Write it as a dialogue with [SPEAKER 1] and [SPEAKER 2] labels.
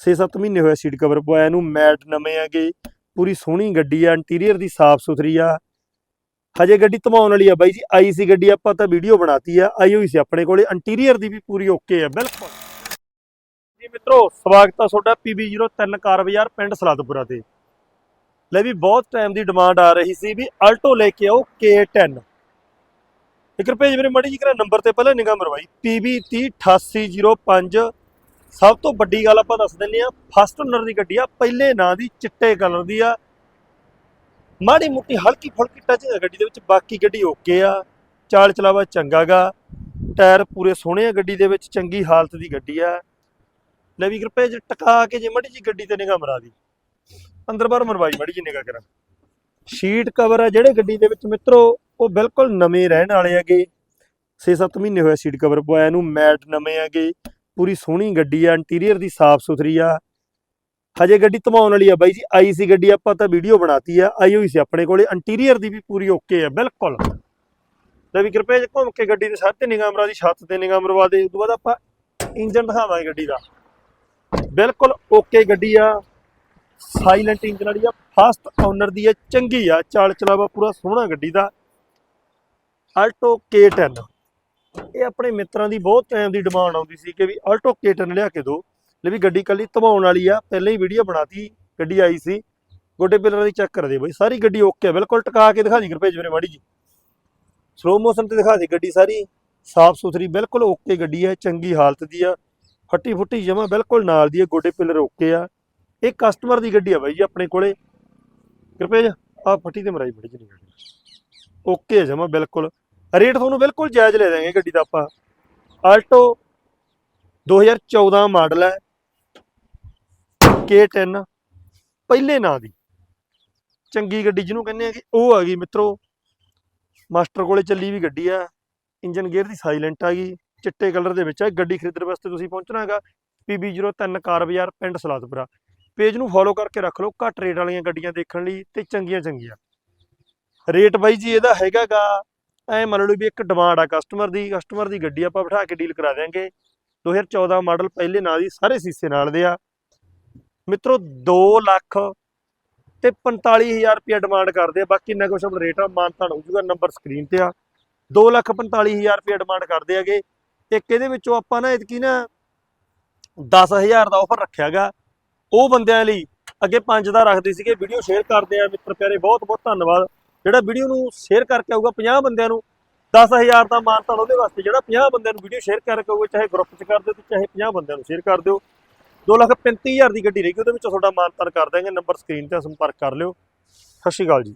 [SPEAKER 1] 6-7 ਮਹੀਨੇ ਹੋਏ seat cover ਪਵਾਇਆ ਨੂੰ ਮੈਟ ਨਵੇਂ ਆਗੇ ਪੂਰੀ ਸੋਹਣੀ ਗੱਡੀ ਆ ਇੰਟੀਰੀਅਰ ਦੀ ਸਾਫ਼ ਸੁਥਰੀ ਆ। ਹਜੇ ਗੱਡੀ ਧਮਾਉਣ ਵਾਲੀ ਆ ਬਾਈ ਜੀ, ਆਈ ਸੀ ਗੱਡੀ, ਆਪਾਂ ਤਾਂ ਵੀਡੀਓ ਬਣਾਤੀ ਆ, ਆਈ ਹੋਈ ਸੀ ਆਪਣੇ ਕੋਲੇ ਇੰਟੀਰੀਅਰ ਦੀ ਵੀ ਪੂਰੀ ਓਕੇ ਆ, ਬਿਲਕੁਲ। ਜੀ ਮਿੱਤਰੋ, ਸਵਾਗਤ ਆ ਤੁਹਾਡਾ PB03 ਕਾਰ ਬਾਜ਼ਾਰ ਪਿੰਡ ਸਲਾਦਪੁਰਾ ਤੇ। ਲੈ ਵੀ ਬਹੁਤ ਟਾਈਮ ਦੀ ਡਿਮਾਂਡ ਆ ਰਹੀ ਸੀ ਵੀ ਆਲਟੋ ਲੈ ਕੇ ਆਓ K10 ਇੱਕ ਰੁਪਏ ਮੇਰੇ ਮੜੀ ਜੀ ਕਰਾ ਨੰਬਰ ਤੇ ਪਹਿਲਾਂ ਨਿਗਾਹ ਮਰਵਾਈ PB308805 ਸਭ ਤੋਂ ਵੱਡੀ ਗੱਲ ਆਪਾਂ ਦੱਸ ਦਿੰਨੇ ਆ ਫਸਟ ਓਨਰ ਦੀ ਗੱਡੀ ਆ, ਪਹਿਲੇ ਨਾਂ ਦੀ ਚਿੱਟੇ ਕਲਰ ਦੀ ਆ। ਮਾੜੀ ਮੁੱਟੀ ਹਲਕੀ ਫੁਲਕੀ ਟੱਚ ਹੈ ਗੱਡੀ ਦੇ ਵਿੱਚ, ਬਾਕੀ ਗੱਡੀ ਓਕੇ ਆ, ਚਾਲ ਚਲਾਵਾ ਚੰਗਾਗਾ ਟਾਇਰ ਪੂਰੇ ਸੋਹਣੇ ਆ ਗੱਡੀ ਦੇ ਵਿੱਚ, ਚੰਗੀ ਹਾਲਤ ਦੀ ਗੱਡੀ ਆ। ਲੈ ਵੀ ਰੁਪਏ ਚ ਟਕਾ ਕੇ ਜੇ ਮੜੀ ਜੀ ਗੱਡੀ ਤੇ ਨਿਗਾਹ ਮਰਾ ਦੀ। ਅੰਦਰ ਬਾਹਰ ਮਰਵਾਈ, ਮੜੀ ਜੀ ਨਿਗਾਹ ਕਰਾਂ। ਸ਼ੀਟ ਕਵਰ ਆ ਜਿਹੜੇ ਗੱਡੀ ਦੇ ਵਿੱਚ ਮਿੱਤਰੋ, ਉਹ ਬਿਲਕੁਲ ਨਵੇਂ ਰਹਿਣ ਵਾਲੇ ਹੈਗੇ। 6-7 ਮਹੀਨੇ ਹੋਏ ਸੀਟ ਕਵਰ ਪਵਾਇਆ ਨੂੰ, ਮੈਟ ਨਵੇਂ ਹੈਗੇ। ਪੂਰੀ ਸੋਹਣੀ ਗੱਡੀ ਆ ਇੰਟੀਰੀਅਰ ਦੀ ਸਾਫ਼ ਸੁਥਰੀ ਆ। ਹਜੇ ਗੱਡੀ ਧਮਾਉਣ ਵਾਲੀ ਆ ਬਾਈ ਜੀ, ਆਈ ਸੀ ਗੱਡੀ ਆਪਾਂ ਤਾਂ ਵੀਡੀਓ ਬਣਾਤੀ ਆ, ਆਈ ਹੋਈ ਸੀ ਆਪਣੇ ਕੋਲੇ ਇੰਟੀਰੀਅਰ ਦੀ ਵੀ ਪੂਰੀ ਓਕੇ ਆ, ਬਿਲਕੁਲ। ਲੈ ਵੀ ਕਿਰਪਾ ਜੀ, ਘੁੰਮ ਕੇ ਗੱਡੀ ਦੇ ਸੱਤ ਤੇ ਨਿਗਾਹ ਦੀ, ਛੱਤ ਤੇ ਨਿਗਾਹ ਮਰਵਾ ਦੇ, ਉਸ ਤੋਂ ਬਾਅਦ ਆਪਾਂ ਇੰਜਨ ਦਿਖਾਵਾਂਗੇ ਗੱਡੀ ਦਾ। ਬਿਲਕੁਲ ਓਕੇ ਗੱਡੀ ਆ। ਸਾਇਲੈਂਟ ਇੰਜਨ ਵਾਲੀ ਆ ਫਸਟ ਓਨਰ ਦੀ ਆ, ਚੰਗੀ ਆ, ਚਾਲ ਚਲਾਵਾ ਪੂਰਾ ਸੋਹਣਾ ਗੱਡੀ ਦਾ। ਆਲਟੋ K10 ਇਹ ਆਪਣੇ ਮਿੱਤਰਾਂ ਦੀ ਬਹੁਤ ਟਾਈਮ ਦੀ ਡਿਮਾਂਡ ਆਉਂਦੀ ਸੀ ਕਿ ਵੀ ਆਲਟੋ K10 ਲਿਆ ਕੇ ਦਿਓ ਲੈ ਵੀ ਗੱਡੀ ਕੱਲੀ ਧਮਾਉਣ ਵਾਲੀ ਆ, ਪਹਿਲਾਂ ਹੀ ਵੀਡੀਓ ਬਣਾਤੀ, ਗੱਡੀ ਆਈ ਸੀ। ਗੋਡੇ ਪਿਲਰ ਦੀ ਚੈੱਕ ਕਰ ਬਈ, ਸਾਰੀ ਗੱਡੀ ਓਕੇ ਬਿਲਕੁਲ ਟਿਕਾ ਕੇ ਦਿਖਾ ਦੀ ਕਰ ਮੇਰੇ ਮਾੜੀ ਜੀ ਸਲੋ ਮੋਸ਼ਨ ਤੇ ਦਿਖਾ ਦੇ ਗੱਡੀ ਸਾਰੀ, ਸਾਫ਼ ਸੁਥਰੀ, ਬਿਲਕੁਲ ਓਕੇ ਗੱਡੀ ਹੈ ਚੰਗੀ ਹਾਲਤ ਦੀ ਆ। ਫੱਟੀ ਫੁੱਟੀ ਜਮਾ ਬਿਲਕੁਲ ਨਾਲ ਦੀ ਹੈ ਗੋਡੇ ਪਿਲਰ ਓਕੇ ਆ। ਇਹ ਕਸਟਮਰ ਦੀ ਗੱਡੀ ਆ ਬਾਈ ਜੀ ਆਪਣੇ ਕੋਲੇ। ਕਿਰਪੇ ਆ ਫੱਟੀ ਤੇ ਮਰਾਈ ਬੜੀ ਜੀ ਓਕੇ ਜਮਾ ਬਿਲਕੁਲ। ਰੇਟ ਤੁਹਾਨੂੰ ਬਿਲਕੁਲ ਜਾਇਜ਼ ਲੈ ਦਾਂਗੇ ਗੱਡੀ ਦਾ ਆਪਾਂ। ਆਲਟੋ 2014 ਮਾਡਲ ਹੈ। K10 ਪਹਿਲੇ ਨਾਂ ਦੀ। ਚੰਗੀ ਗੱਡੀ ਜਿਹਨੂੰ ਕਹਿੰਦੇ ਆ ਕਿ ਉਹ ਆ ਗਈ ਮਿੱਤਰੋ। ਮਾਸਟਰ ਕੋਲੇ ਚੱਲੀ ਵੀ ਗੱਡੀ ਆ। ਇੰਜਨ ਗੇਅਰ ਦੀ ਸਾਇਲੈਂਟ ਆ ਗਈ। ਚਿੱਟੇ ਕਲਰ ਦੇ ਵਿੱਚ ਆ। ਗੱਡੀ ਖਰੀਦਣ ਵਾਸਤੇ ਤੁਸੀਂ ਪਹੁੰਚਣਾ ਹੈਗਾ। PB03 ਕਾਰ ਬਾਜ਼ਾਰ ਪਿੰਡ ਸਲਾਦਪੁਰਾ। ਪੇਜ ਨੂੰ ਫੋਲੋ ਕਰਕੇ ਰੱਖ ਲਓ ਘੱਟ ਰੇਟ ਵਾਲੀਆਂ ਗੱਡੀਆਂ ਦੇਖਣ ਲਈ ਤੇ ਚੰਗੀਆਂ ਚੰਗੀਆਂ ਰੇਟ ਬਾਈ ਜੀ ਇਹਦਾ ਹੈਗਾਗਾ ਐ ਮੰਨ ਲਓ ਵੀ ਇੱਕ ਡਿਮਾਂਡ ਆ ਕਸਟਮਰ ਦੀ ਕਸਟਮਰ ਦੀ ਗੱਡੀ ਆਪਾਂ ਬਿਠਾ ਕੇ ਡੀਲ ਕਰਾ ਦਿਆਂਗੇ। 2014 ਮਾਡਲ ਪਹਿਲੇ ਨਾਲ ਦੀ ਸਾਰੇ ਸੀਸੇ ਨਾਲ ਦੇ ਆ। ਮਿੱਤਰੋ 2 ਲੱਖ ਤੇ 45000 ਰੁਪਏ ਡਿਮਾਂਡ ਕਰਦੇ ਆ। ਬਾਕੀ ਨੈਗੋਸ਼ੀਏਬਲ ਰੇਟ ਆ ਮਾਨਤਾਨ ਹੋ ਜੂਗਾ ਨੰਬਰ ਸਕਰੀਨ ਤੇ ਆ। 2 ਲੱਖ 45000 ਰੁਪਏ ਡਿਮਾਂਡ ਕਰਦੇ ਹੈਗੇ। ਇੱਕ ਇਹਦੇ ਵਿੱਚੋਂ ਆਪਾਂ ਨਾ ਇਤਕੀ ਨਾ 10000 ਦਾ ਆਫਰ ਰੱਖਿਆਗਾ ਉਹ ਬੰਦਿਆਂ ਲਈ ਅੱਗੇ 5 ਦਾ ਰੱਖਦੇ ਸੀਗੇ। ਵੀਡੀਓ ਸ਼ੇਅਰ ਕਰਦੇ ਆ ਮਿੱਤਰ ਪਿਆਰੇ ਬਹੁਤ ਬਹੁਤ ਧੰਨਵਾਦ। ਜਿਹੜਾ ਵੀਡੀਓ ਨੂੰ ਸ਼ੇਅਰ ਕਰਕੇ ਆਊਗਾ 50 ਬੰਦਿਆਂ ਨੂੰ 10000 ਦਾ ਮਾਨਤਾਨ ਉਹਦੇ ਵਾਸਤੇ ਜਿਹੜਾ 50 ਬੰਦਿਆਂ ਨੂੰ ਵੀਡੀਓ ਸ਼ੇਅਰ ਕਰਕੇ ਆਊਗਾ, ਚਾਹੇ ਗਰੁੱਪ 'ਚ ਕਰ ਦਿਓ ਤੇ ਚਾਹੇ 50 ਬੰਦਿਆਂ ਨੂੰ ਸ਼ੇਅਰ ਕਰ ਦਿਓ। 235000 ਦੀ ਗੱਡੀ ਰਹੇਗੀ ਉਹਦੇ ਵਿੱਚੋਂ ਤੁਹਾਡਾ ਮਾਨਤਾਨ ਕਰ ਦਾਂਗੇ ਨੰਬਰ ਸਕਰੀਨ ਤੇ ਸੰਪਰਕ ਕਰ ਲਿਓ। ਸਤਿ ਸ਼੍ਰੀ ਅਕਾਲ ਜੀ।